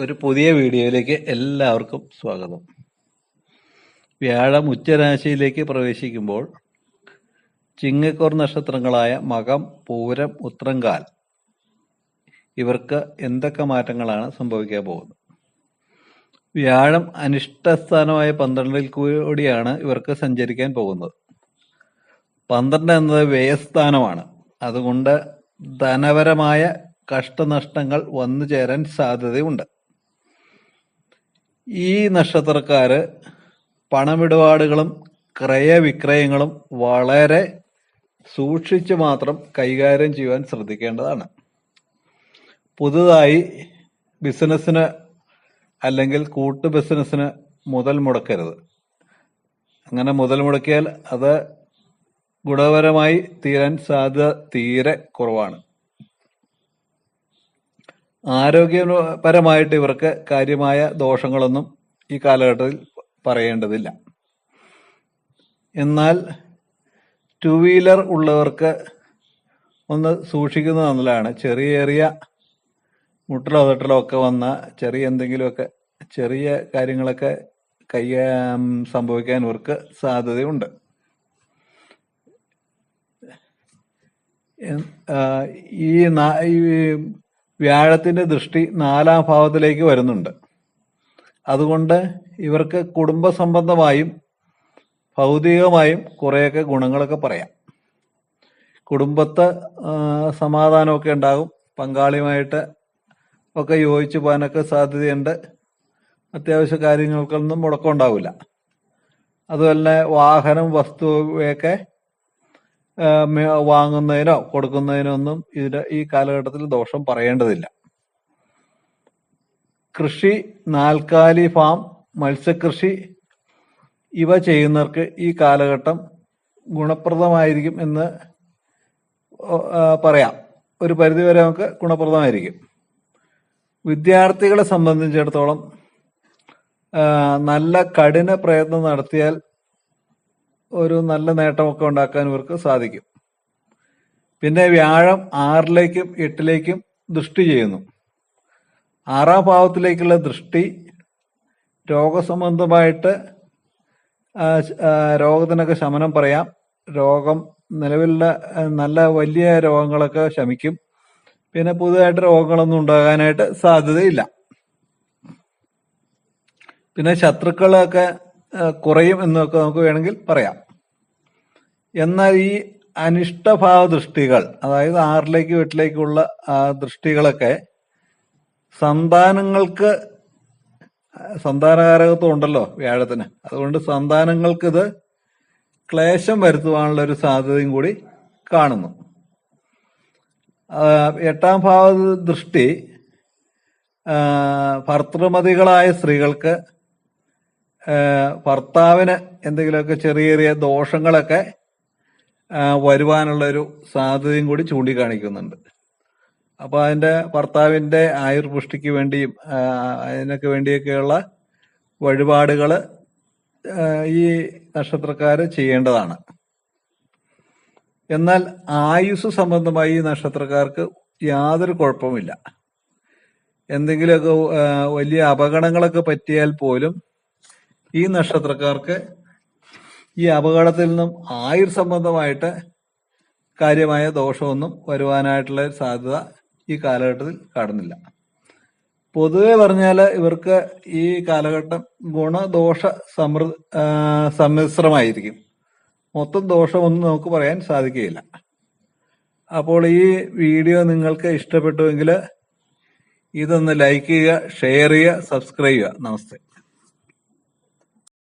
ഒരു പുതിയ വീഡിയോയിലേക്ക് എല്ലാവർക്കും സ്വാഗതം. വ്യാഴം ഉച്ചരാശിയിലേക്ക് പ്രവേശിക്കുമ്പോൾ ചിങ്ങക്കോർ നക്ഷത്രങ്ങളായ മകം പൂരം ഉത്രങ്കാൽ ഇവർക്ക് എന്തൊക്കെ മാറ്റങ്ങളാണ് സംഭവിക്കാൻ പോകുന്നത്? വ്യാഴം അനിഷ്ടസ്ഥാനമായ പന്ത്രണ്ടിൽ കൂടിയാണ് ഇവർക്ക് സഞ്ചരിക്കാൻ പോകുന്നത്. പന്ത്രണ്ട് എന്നത് വ്യയസ്ഥാനമാണ്. അതുകൊണ്ട് ധനപരമായ കഷ്ടനഷ്ടങ്ങൾ വന്നു ചേരാൻ സാധ്യതയുണ്ട്. ഈ നക്ഷത്രക്കാര് പണമിടപാടുകളും ക്രയവിക്രയങ്ങളും വളരെ സൂക്ഷിച്ച് മാത്രം കൈകാര്യം ചെയ്യുവാൻ ശ്രദ്ധിക്കേണ്ടതാണ്. പുതുതായി ബിസിനസ്സിന് അല്ലെങ്കിൽ കൂട്ടു ബിസിനസ്സിന് മുതൽ മുടക്കരുത്. അങ്ങനെ മുതൽ മുടക്കിയാൽ അത് ഗുണപരമായി തീരാൻ സാധ്യത തീരെ കുറവാണ്. ആരോഗ്യപരമായിട്ട് ഇവർക്ക് കാര്യമായ ദോഷങ്ങളൊന്നും ഈ കാലഘട്ടത്തിൽ പറയേണ്ടതില്ല. എന്നാൽ ടു വീലർ ഉള്ളവർക്ക് ഒന്ന് സൂക്ഷിക്കുന്നത് നല്ലതാണ് ചെറിയ ചെറിയ മുട്ടലോ തട്ടലോ ഒക്കെ വന്ന ചെറിയ എന്തെങ്കിലുമൊക്കെ ചെറിയ കാര്യങ്ങളൊക്കെ കൈ സംഭവിക്കാൻ ഇവർക്ക് സാധ്യതയുണ്ട്. ഈ വ്യാഴത്തിന്റെ ദൃഷ്ടി നാലാം ഭാവത്തിലേക്ക് വരുന്നുണ്ട്. അതുകൊണ്ട് ഇവർക്ക് കുടുംബ സംബന്ധമായും ഭൗതികമായും കുറേയൊക്കെ ഗുണങ്ങളൊക്കെ പറയാം. കുടുംബത്ത് സമാധാനമൊക്കെ ഉണ്ടാകും. പങ്കാളിയുമായിട്ട് ഒക്കെ യോജിച്ചു പോകാനൊക്കെ സാധ്യതയുണ്ട്. അത്യാവശ്യ കാര്യങ്ങൾക്കൊന്നും മുടക്കം ഉണ്ടാവില്ല. അതുപോലെ വാഹനം വസ്തുവൊക്കെ വാങ്ങുന്നതിനോ കൊടുക്കുന്നതിനോ ഒന്നും ഇതിന്റെ ഈ കാലഘട്ടത്തിൽ ദോഷം പറയേണ്ടതില്ല. കൃഷി നാൽക്കാലി ഫാം മത്സ്യകൃഷി ഇവ ചെയ്യുന്നവർക്ക് ഈ കാലഘട്ടം ഗുണപ്രദമായിരിക്കും എന്ന് പറയാം. ഒരു പരിധിവരെ നമുക്ക് ഗുണപ്രദമായിരിക്കും. വിദ്യാർത്ഥികളെ സംബന്ധിച്ചിടത്തോളം നല്ല കഠിന പ്രയത്നം നടത്തിയാൽ ഒരു നല്ല നേട്ടമൊക്കെ ഉണ്ടാക്കാൻ ഇവർക്ക് സാധിക്കും. പിന്നെ വ്യാഴം ആറിലേക്കും എട്ടിലേക്കും ദൃഷ്ടി ചെയ്യുന്നു. ആറാം ഭാവത്തിലേക്കുള്ള ദൃഷ്ടി രോഗസംബന്ധമായിട്ട് രോഗത്തിനൊക്കെ ശമനം പറയാം. രോഗം നിലവിലുള്ള നല്ല വലിയ രോഗങ്ങളൊക്കെ ശമിക്കും. പിന്നെ പുതുതായിട്ട് രോഗങ്ങളൊന്നും ഉണ്ടാകാനായിട്ട് സാധ്യതയില്ല. പിന്നെ ശത്രുക്കളൊക്കെ കുറയും എന്നൊക്കെ നമുക്ക് വേണമെങ്കിൽ പറയാം. എന്നാൽ ഈ അനിഷ്ടഭാവ ദൃഷ്ടികൾ അതായത് ആറിലേക്ക് എട്ടിലേക്കുള്ള ആ ദൃഷ്ടികളൊക്കെ സന്താനങ്ങൾക്ക് സന്താനകാരകത്വം ഉണ്ടല്ലോ വ്യാഴത്തിന്. അതുകൊണ്ട് സന്താനങ്ങൾക്ക് ഇത് ക്ലേശം വരുത്തുവാനുള്ള ഒരു സാധ്യതയും കൂടി കാണുന്നു. എട്ടാം ഭാവ ദൃഷ്ടി ഭർത്തൃമതികളായ സ്ത്രീകൾക്ക് ഭർത്താവിന് എന്തെങ്കിലുമൊക്കെ ചെറിയ ചെറിയ ദോഷങ്ങളൊക്കെ വരുവാനുള്ള ഒരു സാധ്യതയും കൂടി ചൂണ്ടിക്കാണിക്കുന്നുണ്ട്. അപ്പൊ അതിന്റെ ഭർത്താവിന്റെ ആയുർപുഷ്ടിക്ക് വേണ്ടിയും അതിനൊക്കെ വേണ്ടിയൊക്കെയുള്ള വഴിപാടുകൾ ഈ നക്ഷത്രക്കാർ ചെയ്യേണ്ടതാണ്. എന്നാൽ ആയുസ് സംബന്ധമായി ഈ നക്ഷത്രക്കാർക്ക് യാതൊരു കുഴപ്പമില്ല എന്തെങ്കിലുമൊക്കെ വലിയ അപകടങ്ങളൊക്കെ പറ്റിയാൽ പോലും ഈ നക്ഷത്രക്കാർക്ക് ഈ അപകടത്തിൽ നിന്നും ആയുർ സംബന്ധമായിട്ട് കാര്യമായ ദോഷമൊന്നും വരുവാനായിട്ടുള്ള സാധ്യത ഈ കാലഘട്ടത്തിൽ കാണുന്നില്ല. പൊതുവെ പറഞ്ഞാൽ ഇവർക്ക് ഈ കാലഘട്ടം ഗുണദോഷ സമൃ സമ്മിശ്രമായിരിക്കും. മൊത്തം ദോഷമൊന്നും നമുക്ക് പറയാൻ സാധിക്കുകയില്ല. അപ്പോൾ ഈ വീഡിയോ നിങ്ങൾക്ക് ഇഷ്ടപ്പെട്ടുവെങ്കിൽ ഇതൊന്ന് ലൈക്ക് ചെയ്യുക ഷെയർ ചെയ്യുക സബ്സ്ക്രൈബ് ചെയ്യുക. നമസ്തേ.